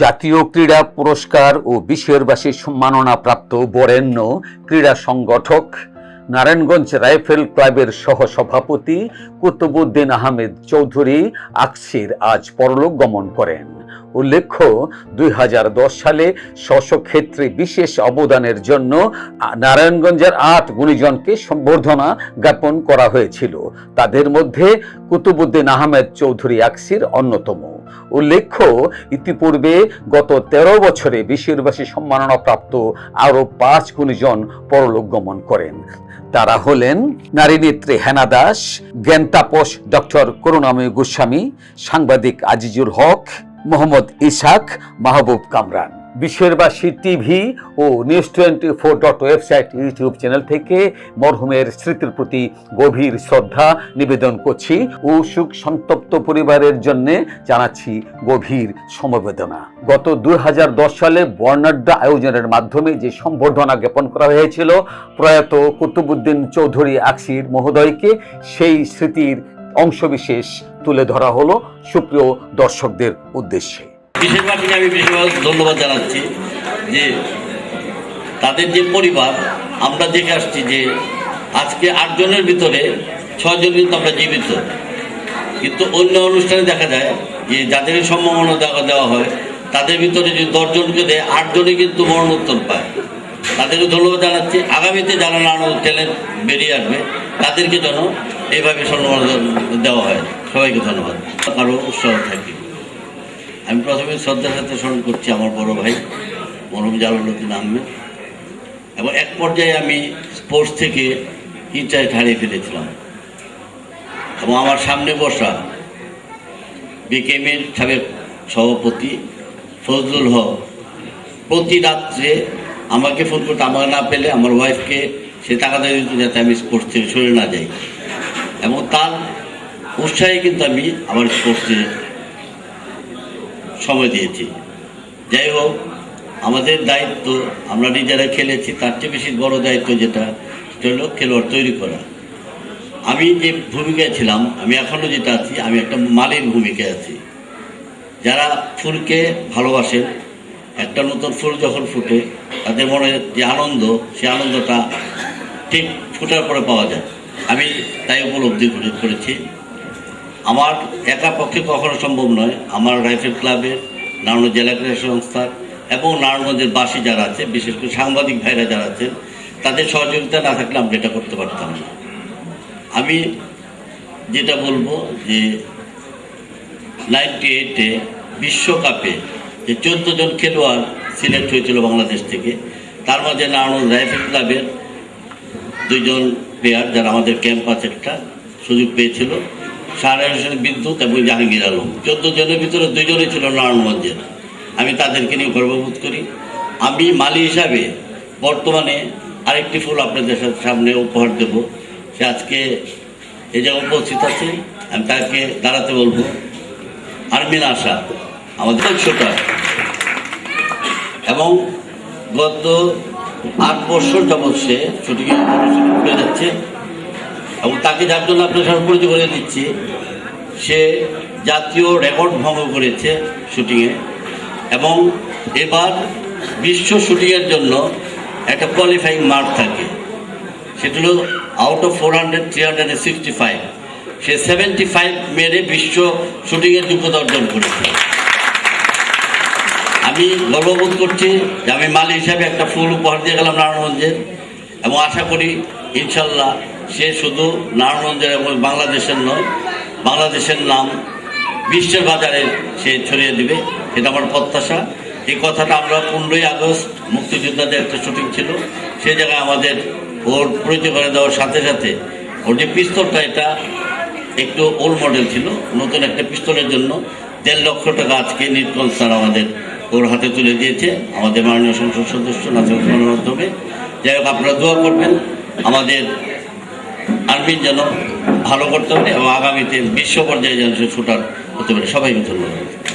জাতীয় ক্রীড়া পুরস্কার ও বিশ্ববাসী সম্মাননা প্রাপ্ত বরেণ্য ক্রীড়া সংগঠক নারায়ণগঞ্জ রাইফেল ক্লাবের সহসভাপতি কুতুবুদ্দিন আহমেদ চৌধুরী আকসির আজ পরলোক গমন করেন। উল্লেখ্য, দুই হাজার দশ সালে স্ব ক্ষেত্রে বিশেষ অবদানের জন্য নারায়ণগঞ্জের আট গুণীজনকে সম্বর্ধনা জ্ঞাপন করা হয়েছিল। তাদের মধ্যে কুতুবুদ্দিন আহমেদ চৌধুরী আকসির অন্যতম। উল্লেখ্য, ইতিপূর্বে গত ১৩ বছরে বিশ্ববাসী সম্মাননা প্রাপ্ত আরও পাঁচ গুণীজন পরলোক গমন করেন। তারা হলেন নারী নেত্রী হেনা দাস জ্ঞান তাপস ডক্টর করুণাময় গোস্বামী, সাংবাদিক আজিজুল হক মোহাম্মদ ইসাক মাহবুব কামরান। বিশ্ববাসী টিভি ও news twenty four dot website YouTube channel থেকে মরহুমের স্মৃতির প্রতি গভীর শ্রদ্ধা নিবেদন করছি ও সুখ সন্তপ্ত পরিবারের জন্য জানাচ্ছি গভীর সমবেদনা। গত দুই হাজার দশ সালে বর্ণাঢ্য আয়োজনের মাধ্যমে যে সম্বর্ধনা জ্ঞাপন করা হয়েছিল, প্রয়াত কুতুবুদ্দিন চৌধুরী আকসির মহোদয়কে সেই স্মৃতির অংশবিশেষ তুলে ধরা হলো সুপ্রিয় দর্শকদের উদ্দেশ্যে। বিশেষ পার্টিকে আমি বিশেষভাবে ধন্যবাদ জানাচ্ছি যে তাদের যে পরিবার, আমরা দেখে আসছি যে আজকে আটজনের ভিতরে ছজন কিন্তু আমরা জীবিত। কিন্তু অন্য অনুষ্ঠানে দেখা যায় যে যাদের সম্ভাবনা দেখা দেওয়া হয়, তাদের ভিতরে যদি দশজনকে দেয়, আটজনই কিন্তু মরণোত্তর পায়। তাদেরকে ধন্যবাদ জানাচ্ছি। আগামীতে যারা নানা ট্যালেন্ট বেরিয়ে আসবে, তাদেরকে যেন এইভাবে সম্মান দেওয়া হয়। সবাইকে ধন্যবাদ। আরও উৎসাহ থাকবে আমি প্রথমে শ্রদ্ধার সাথে স্মরণ করছি আমার বড় ভাই মরম জালালুদ্দিন আহমেদ। এবং এক পর্যায়ে আমি স্পোর্টস থেকে ইন্টারেস্ট হারিয়ে ফেলেছিলাম। এবং আমার সামনে বসা বিকেএমের সাবেক সভাপতি ফজলুল হক প্রতি রাত্রে আমাকে ফোন করতে আমাকে না পেলে আমার ওয়াইফকে সে টাকা দেয় দিত যাতে আমি স্পোর্টস থেকে সরে না যাই। এবং তার উৎসাহে কিন্তু আমি আমার স্পোর্টসে সময় দিয়েছি। যাই হোক, আমাদের দায়িত্ব, আমরা নিজেরা খেলেছি, তার চেয়ে বেশি বড় দায়িত্ব যেটা, সেটা হলো খেলোয়াড় তৈরি করা। আমি যে ভূমিকায় ছিলাম, আমি এখনও যেটা আছি, আমি একটা মালির ভূমিকায় আছি। যারা ফুলকে ভালোবাসেন একটা নতুন ফুল যখন ফুটে, তাদের মনে যে আনন্দ, সে আনন্দটা ঠিক ফুটার পরে পাওয়া যায়। আমি তাই উপলব্ধি করে- করেছি। আমার একা পক্ষে কখনো সম্ভব নয়। আমার রাইফেল ক্লাবের নারায়ণ জেলা ক্রীড়া সংস্থার এবং নারায়ণগঞ্জের বাসী যারা আছে, বিশেষ করে সাংবাদিক ভাইরা যারা আছেন, তাদের সহযোগিতা না থাকলে আমরা এটা করতে পারতাম না। আমি যেটা বলব যে নাইনটি এইটে বিশ্বকাপে যে চোদ্দ জন খেলোয়াড় সিলেক্ট হয়েছিল বাংলাদেশ থেকে, তার মাঝে নারায়ণ রাইফেল ক্লাবের দুইজন প্লেয়ার যারা আমাদের ক্যাম্প আছে, একটা সুযোগ পেয়েছিল। সারা হোসেন বিদ্যুৎ এবং জাহাঙ্গীর আলম। চোদ্দ জনের ভিতরে দুইজনই ছিল নারায়ণগঞ্জের। আমি তাদেরকে নিয়ে গর্ববোধ করি। আমি মালি হিসাবে বর্তমানে আরেকটি ফুল আপনাদের সামনে উপহার দেব। সে আজকে এই যে উপস্থিত আছে, আমি তাকে দাঁড়াতে বলব। আর্মিন আশা, আমাদের ছোটা এবং গত আট বছর যাবৎ সে শুটিংয়ে যাচ্ছে এবং তাকে যার জন্য আপনার সাথে পরিচয় করে দিচ্ছি, সে জাতীয় রেকর্ড ভঙ্গ করেছে শুটিংয়ে। এবং এবার বিশ্ব শুটিংয়ের জন্য একটা কোয়ালিফাইং মার্ক থাকে। সেটা হলো out of four hundred three hundred sixty five say seventy five মেরে বিশ্ব শুটিংয়ের যোগ্যতা অর্জন করেছে। আমি গর্ববোধ করছি যে আমি মালিক হিসাবে একটা ফুল উপহার দিয়ে গেলাম নারায়ণগঞ্জের। এবং আশা করি ইনশাল্লাহ সে শুধু নারায়ণগঞ্জের এবং বাংলাদেশের নয়, বাংলাদেশের নাম বিশ্বের বাজারে সে ছড়িয়ে দিবে। এটা আমার প্রত্যাশা। এই কথাটা আমরা পনেরোই আগস্ট মুক্তিযোদ্ধাদের একটা শুটিং ছিল। সে জায়গায় আমাদের ওর পরিচয় করে দেওয়ার সাথে সাথে ওর যে পিস্তলটা এটা একটু ওল্ড মডেল ছিল, নতুন একটা পিস্তলের জন্য দেড় লক্ষ টাকা আজকে নীলকণ্ঠ স্যার আমাদের ওর হাতে তুলে দিয়েছে। আমাদের মাননীয় সংসদ সদস্য ওসমানের মাধ্যমে। যাই হোক, আপনারা দোয়া করবেন। আমাদের আর্মির যেন ভালো করতে পারে এবং আগামীতে বিশ্ব পর্যায়ে যেন সে শুটার হতে পারে। সবাই ধন্যবাদ।